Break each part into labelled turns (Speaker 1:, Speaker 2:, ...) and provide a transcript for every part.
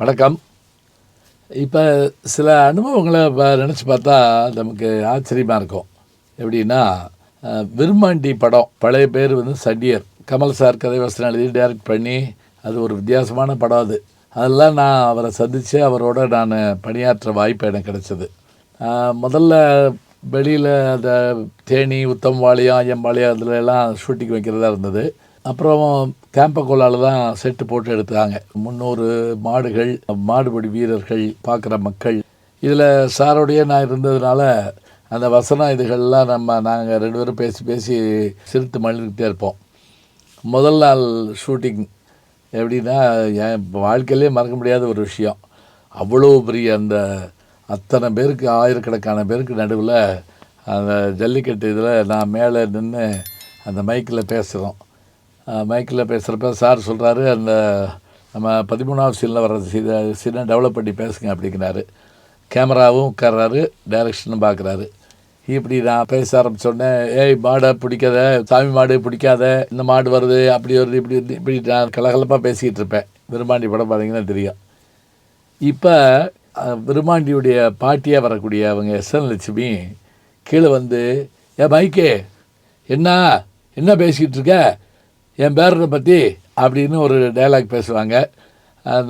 Speaker 1: வணக்கம். இப்போ சில அனுபவங்களை நினச்சி பார்த்தா நமக்கு ஆச்சரியமாக இருக்கும். எப்படின்னா அஹ், விருமாண்டி படம் பழைய பேர் வந்து சண்டியர். கமல் சார் கதை வசனம் எழுதி டைரக்ட் பண்ணி அது ஒரு வித்தியாசமான படம் அது. அதெல்லாம் நான் அவரை சந்தித்து அவரோட நான் பணியாற்ற வாய்ப்பு எனக்கு கிடச்சிது. முதல்ல வெளியில் அந்த தேனி உத்தம்பாளையம் ஐயம்பாளையம் அதில் எல்லாம் ஷூட்டிங் வைக்கிறதா இருந்தது. அப்புறம் கேம்பகோலாவில் தான் செட்டு போட்டு எடுத்தாங்க முந்நூறு மாடுகள் மாடுபடி வீரர்கள் பார்க்குற மக்கள். இதில் சாரோடைய நான் இருந்ததுனால அந்த வசனம் இதுகள்லாம் நம்ம நாங்கள் ரெண்டு பேரும் பேசி பேசி சிரித்து மழுந்துக்கிட்டே இருப்போம். முதல் நாள் ஷூட்டிங் எப்படின்னா என் வாழ்க்கையிலே மறக்க முடியாத ஒரு விஷயம். அவ்வளோ பெரிய அந்த அத்தனை பேருக்கு ஆயிரக்கணக்கான பேருக்கு நடுவில் அந்த ஜல்லிக்கட்டு இதில் நான் மேலே நின்று அந்த மைக்கில் பேசுகிறோம். மைக்கில் பேசுகிறப்ப சார் சொல்கிறாரு அந்த நம்ம பதிமூணாவது சீனில் வர்ற சீனை சீனை டெவலப் பண்ணி பேசுங்க அப்படிங்கிறாரு. கேமராவும் உட்கார்றாரு டைரக்ஷனும் பார்க்குறாரு இப்படி நான் பேச ஆரம்பித்தோடனே ஏய் மாடை பிடிக்காத சாமி மாடு பிடிக்காத இந்த மாடு வருது அப்படி வருது இப்படி வருது இப்படி நான் கலகலப்பாக பேசிக்கிட்டு இருப்பேன். விரும்பாண்டி படம் பார்த்தீங்கன்னா தெரியும். இப்போ விருமாண்டியுடைய பாட்டியாக வரக்கூடிய அவங்க எஸ்என் லட்சுமி கீழே வந்து ஏ மைக்கே என்ன என்ன பேசிக்கிட்டு இருக்க? என் பேரனை பற்றி அப்படின்னு ஒரு டைலாக் பேசுவாங்க.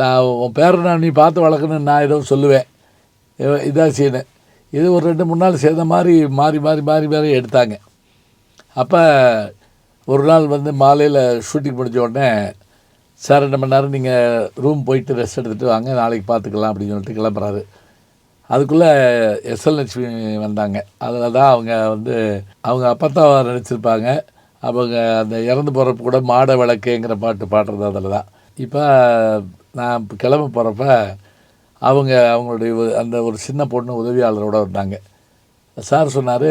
Speaker 1: நான் உன் பேரனை நீ பார்த்து வளர்க்கணும்னு நான் ஏதோ சொல்லுவேன். இதான் சீனு. இது ஒரு ரெண்டு மூணு நாள் சேர்ந்த மாதிரி மாறி மாறி மாறி மாறி எடுத்தாங்க. அப்போ ஒரு நாள் வந்து மாலையில் ஷூட்டிங் முடிஞ்ச உடனே சார் ரெண்டு மணி நேரம் நீங்கள் ரூம் போயிட்டு ரெஸ்ட் எடுத்துகிட்டு வாங்க நாளைக்கு பார்த்துக்கலாம் அப்படின்னு சொல்லிட்டு கிளம்புறாரு. அதுக்குள்ளே எஸ்எல் லட்சுமி வந்தாங்க. அதில் தான் அவங்க வந்து அவங்க அப்பத்தாவை நினச்சிருப்பாங்க. அவங்க அந்த இறந்து போகிறப்ப கூட மாட விளக்குங்கிற பாட்டு பாடுறது அதில் தான் இப்போ நான் கிளம்ப போகிறப்ப அவங்க அவங்களுடைய ஒரு- அந்த ஒரு சின்ன பொண்ணு உதவியாளரோட வந்தாங்க சார் சொன்னார்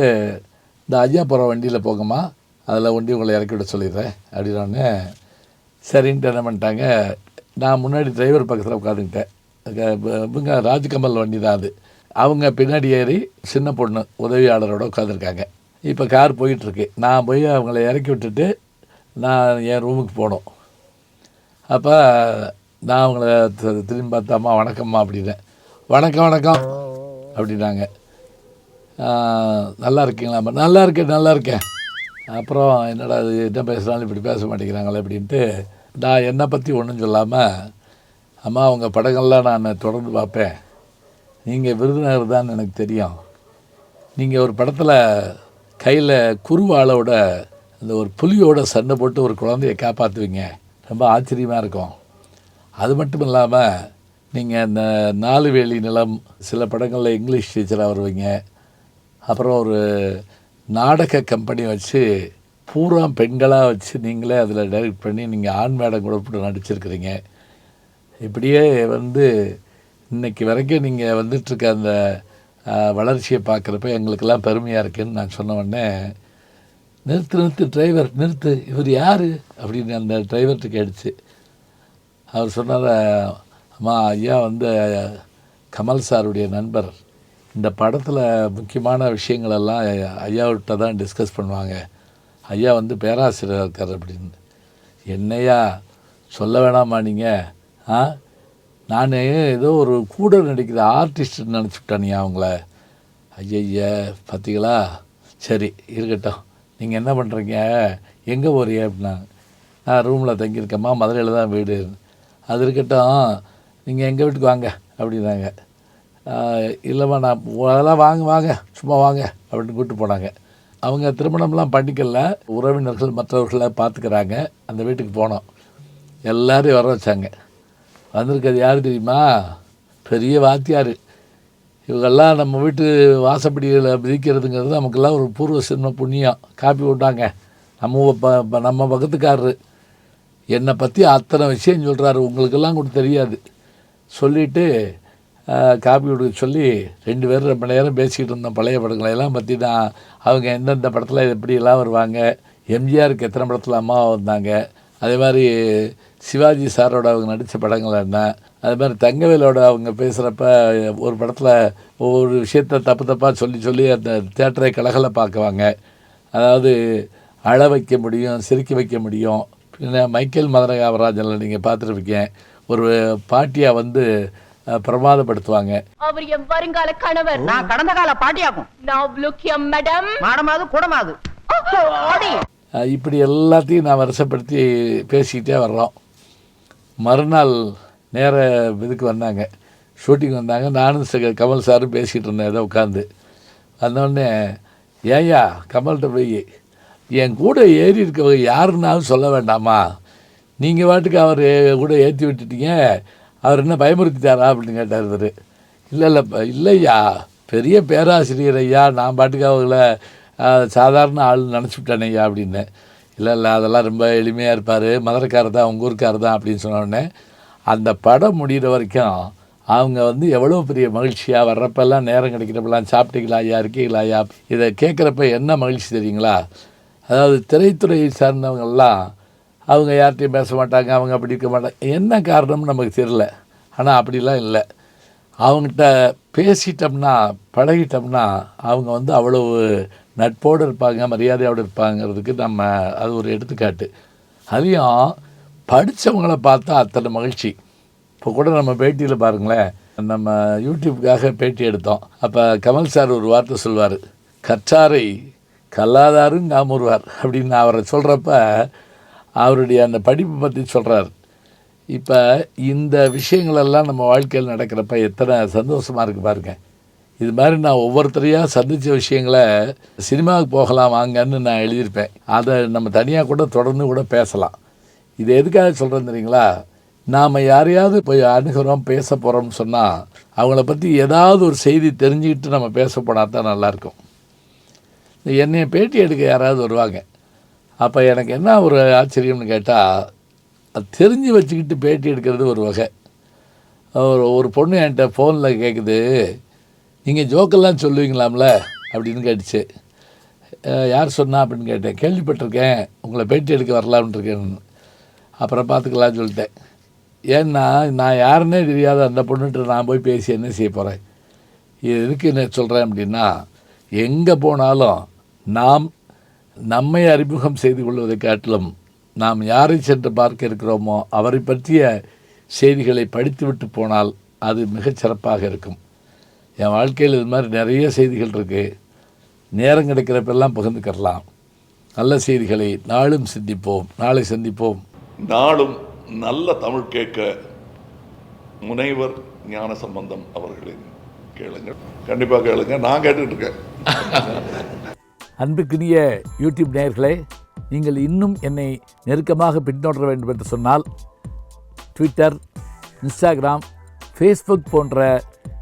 Speaker 1: இந்த ஐயா போகிற வண்டியில் போங்கம்மா அதில் வண்டி உங்களை இறக்கி விட சொல்லிடுறேன் அப்படின்னோடனே சரின்ட்டு என்ன பண்ணிட்டாங்க நான் முன்னாடி டிரைவர் பக்கத்தில் உட்காந்துக்கிட்டேன் இவங்க ராஜ்கமல் வண்டி தான் அது. அவங்க பின்னாடி ஏறி சின்ன பொண்ணு உதவியாளரோட உட்காந்துருக்காங்க இப்போ கார் போயிட்டுருக்கு. நான் போய் அவங்கள இறக்கி விட்டுட்டு நான் என் ரூமுக்கு போனோம். அப்போ நான் அவங்கள திரும்பி பார்த்தாம்மா வணக்கம்மா அப்படின்னேன். வணக்கம் வணக்கம் அப்படின்னாங்க. நல்லா இருக்கீங்களாம்மா நல்லா இருக்கேன் நல்லா இருக்கேன். அப்புறம் என்னடா இது என்ன பேசுகிறாலும் இப்படி பேச மாட்டேங்கிறாங்களே அப்படின்ட்டு நான் என்னை பற்றி ஒன்றும் சொல்லாமல் அம்மா அவங்க படங்கள்லாம் நான் தொடர்ந்து பார்ப்பேன். நீங்கள் விருதுநகர் தான் எனக்கு தெரியும். நீங்கள் ஒரு படத்தில் கையில் குருவாளோட அந்த ஒரு புலியோட சண்டை போட்டு ஒரு குழந்தைய காப்பாற்றுவீங்க ரொம்ப ஆச்சரியமாக இருக்கும். அது மட்டும் இல்லாமல் நீங்கள் இந்த நாலு வேலி நிலம் சில படங்களில் இங்கிலீஷ் டீச்சராக வருவீங்க. அப்புறம் ஒரு நாடக கம்பெனி வச்சு பூரா பெண்களாக வச்சு நீங்களே அதில் டைரக்ட் பண்ணி நீங்கள் ஆண் வேடம் கூட போட்டு நடிச்சிருக்கிறீங்க. இப்படியே வந்து இன்னைக்கு வரைக்கும் நீங்கள் வந்துட்டுருக்க அந்த வளர்ச்சியை பார்க்குறப்ப எங்களுக்கெல்லாம் பெருமையாக இருக்குன்னு நான் சொன்ன உடனே நிறுத்து நிறுத்து டிரைவர் நிறுத்து இவர் யார்? அப்படின்னு அந்த டிரைவர்கிட்ட கேட்டுச்சு. அவர் சொன்னார் அம்மா ஐயா வந்து கமல் சாருடைய நண்பர். இந்த படத்தில் முக்கியமான விஷயங்களெல்லாம் ஐயாவிட்ட தான் டிஸ்கஸ் பண்ணுவாங்க. ஐயா வந்து பேராசிரியர் இருக்கார் அப்படின்னு. என்னையா சொல்ல வேணாமா நீங்கள் ஆ நான் ஏதோ ஒரு கூட நடிக்கிற ஆர்டிஸ்ட் நினச்சிவிட்டானியா அவங்கள. ஐயய்ய பார்த்தீங்களா சரி இருக்கட்டும். நீங்கள் என்ன பண்ணுறீங்க எங்கே போறீங்க அப்படின்னா நான் ரூமில் தங்கியிருக்கேம்மா மதுரையில் தான் வீடு. அது இருக்கட்டும். நீங்கள் எங்கள் வீட்டுக்கு வாங்க அப்படின்னாங்க. இல்லைம்மா நான் அதெல்லாம் வாங்க வாங்க சும்மா வாங்க அப்படின்னு கூப்பிட்டு போனாங்க. அவங்க திருமணம்லாம் பண்ணிக்கல. உறவினர்கள் மற்றவர்களை பார்த்துக்கிறாங்க. அந்த வீட்டுக்கு போனோம். எல்லோரும் வர வச்சாங்க. வந்திருக்கிறது யார் தெரியுமா? பெரிய வாத்தியார். இவங்கெல்லாம் நம்ம வீட்டு வாசப்படியில் மிதிக்கிறதுங்கிறது நமக்கெல்லாம் ஒரு பூர்வ சின்ன புண்ணியம். காப்பி விட்டாங்க நம்ம ப- ப- நம்ம பக்கத்துக்காரரு. என்னை பற்றி அத்தனை விஷயம் சொல்கிறாரு உங்களுக்கெல்லாம் கூட தெரியாது. சொல்லிவிட்டு காப்பி கொடுக்க சொல்லி ரெண்டு பேரும் ரொம்ப நேரம் பேசிக்கிட்டு இருந்தோம். பழைய படங்களையெல்லாம் பற்றி தான். அவங்க எந்தெந்த படத்தில் எப்படியெல்லாம் வருவாங்க? எம்ஜிஆருக்கு எத்தனை படத்தில் அம்மாவாக வந்தாங்க? அதே மாதிரி சிவாஜி சாரோட அவங்க நடித்த படங்கள் என்ன? அதே மாதிரி தங்கவேலோட அவங்க பேசுகிறப்ப ஒரு படத்தில் ஒவ்வொரு விஷயத்த தப்பு தப்பாக சொல்லி சொல்லி அந்த தேட்டரை கலகல பார்க்குவாங்க. அதாவது அழ வைக்க முடியும் சிரிக்க வைக்க முடியும். பின்ன மைக்கேல் மதுரை காமராஜனில் நீங்கள் பார்த்துருப்பீங்க. ஒரு பாட்டியாக வந்து பிரமாதப்படுத்துவாங்க.
Speaker 2: அவர் என் வருங்கால கணவர்.
Speaker 3: நான் கடந்த கால பாட்டியாக்கும்.
Speaker 2: நான் மேடம்
Speaker 3: மாடமாது கூடமாது. ஓடி
Speaker 1: அஹ், இப்படி எல்லாத்தையும் நான் வருஷப்படுத்தி பேசிக்கிட்டே வர்றோம். மறுநாள் நேர இதுக்கு வந்தாங்க. ஷூட்டிங் வந்தாங்க. நானும் ச- கமல் சாரும் பேசிகிட்டு இருந்தேன் ஏதோ உட்காந்து வந்தோடனே ஏயா கமல்கிட்ட போய் என் கூட ஏறி இருக்கவங்க யாருன்னாலும் சொல்ல வேண்டாமா? நீங்கள் பாட்டுக்கு அவர் கூட ஏற்றி விட்டுட்டீங்க. அவர் என்ன பயமுறுத்திட்டாரா? அப்படின்னு கேட்டார் இவர். இல்லை இல்லை இல்லையா பெரிய பேராசிரியர் ஐயா. நான் பாட்டுக்கு அவங்கள சாதாரண ஆள் நினச்சிவிட்டேன் ஐயா அப்படின்னு. இல்லை இல்லை அதெல்லாம் ரொம்ப எளிமையாக இருப்பார். மதுரைக்காரர் தான் உங்கள் ஊருக்காரர் தான் அப்படின்னு சொன்னோடனே அந்த படம் முடிகிற வரைக்கும் அவங்க வந்து எவ்வளோ பெரிய மகிழ்ச்சியாக வர்றப்பெல்லாம் நேரம் கிடைக்கிறப்பெல்லாம் சாப்பிட்டீங்களா ஐயா இருக்கீங்களா ஐயா? இதை கேட்குறப்ப என்ன மகிழ்ச்சி தெரியுங்களா? அதாவது திரைத்துறையை சார்ந்தவங்கெல்லாம் அவங்க யார்கிட்டையும் பேச மாட்டாங்க அவங்க அப்படி இருக்க மாட்டாங்க. என்ன காரணம்னு நமக்கு தெரியல. ஆனால் அப்படிலாம் இல்லை. அவங்ககிட்ட பேசிட்டோம்னா பழகிட்டோம்னா அவங்க வந்து அவ்வளவு நட்போடு இருப்பாங்க மரியாதையோடு இருப்பாங்கிறதுக்கு நம்ம அது ஒரு எடுத்துக்காட்டு. அதையும் படித்தவங்களை பார்த்தா அத்தனை மகிழ்ச்சி. இப்போ கூட நம்ம பேட்டியில் பாருங்களேன் நம்ம யூடியூப்புக்காக பேட்டி எடுத்தோம். அப்போ கமல் சார் ஒரு வார்த்தை சொல்வார் கற்றாரை கல்லாதாரும் காமுறுவார். அப்படின்னு அவரை சொல்கிறப்ப அவருடைய அந்த படிப்பு பற்றி சொல்கிறார் இப்போ இந்த விஷயங்களெல்லாம் நம்ம வாழ்க்கையில் நடக்கிறப்ப எத்தனை சந்தோஷமாக இருக்குது பாருங்கள் இது மாதிரி நான் ஒவ்வொருத்தரையாக சந்தித்த விஷயங்களை சினிமாவுக்கு போகலாம் வாங்கன்னு நான் எழுதியிருப்பேன். அதை நம்ம தனியாக கூட தொடர்ந்து கூட பேசலாம். இது எதுக்காக சொல்கிறேன் தெரியுங்களா? நாம் யாரையாவது போய் அணுகிறோம் பேச போகிறோம்னு சொன்னால் அவங்கள பற்றி ஏதாவது ஒரு செய்தி தெரிஞ்சுக்கிட்டு நம்ம பேச போனால் தான் நல்லாயிருக்கும் என்னைய பேட்டி எடுக்க யாராவது வருவாங்க. அப்போ எனக்கு என்ன ஒரு ஆச்சரியம்னு கேட்டால் அது தெரிஞ்சு வச்சுக்கிட்டு பேட்டி எடுக்கிறது ஒரு வகை. ஒரு ஒரு பொண்ணு என்கிட்ட ஃபோனில் கேட்குது நீங்கள் ஜோக்கெல்லாம் சொல்லுவீங்களாம்ல? அப்படின்னு கேட்டுச்சு. யார் சொன்னா? அப்படின்னு கேட்டேன். கேள்விப்பட்டிருக்கேன். உங்களை பேட்டி எடுக்க வரலாம்னு இருக்கேன். அப்புறம் பார்த்துக்கலாம்னு சொல்லிட்டேன். ஏன்னா நான் யாருன்னே தெரியாத அந்த பொண்ணுட்டு நான் போய் பேசி என்ன செய்ய போகிறேன் இது எதுக்கு என்ன சொல்கிறேன் அப்படின்னா எங்கே போனாலும் நாம் நம்மை அறிமுகம் செய்து கொள்வதை காட்டிலும் நாம் யாரை சென்று பார்க்க இருக்கிறோமோ அவரை பற்றிய செய்திகளை படித்துவிட்டு போனால் அது மிகச்சிறப்பாக இருக்கும். என் வாழ்க்கையில் இது மாதிரி நிறைய செய்திகள் இருக்குது நேரம் கிடைக்கிறப்பெல்லாம் பகிர்ந்துக்கிறலாம் நல்ல செய்திகளை நாளும் சிந்திப்போம் நாளை சந்திப்போம்.
Speaker 4: நாளும் நல்ல தமிழ் கேட்க முனைவர் ஞான சம்பந்தம் அவர்களின் கேளுங்கள். கண்டிப்பாக கேளுங்க. நான் கேட்டுட்டு இருக்கேன்.
Speaker 1: அன்புக்குரிய யூடியூப் நேயர்களே நீங்கள் இன்னும் என்னை நெருக்கமாக பின்தொடர வேண்டும் என்று சொன்னால் ட்விட்டர் இன்ஸ்டாகிராம் ஃபேஸ்புக் போன்ற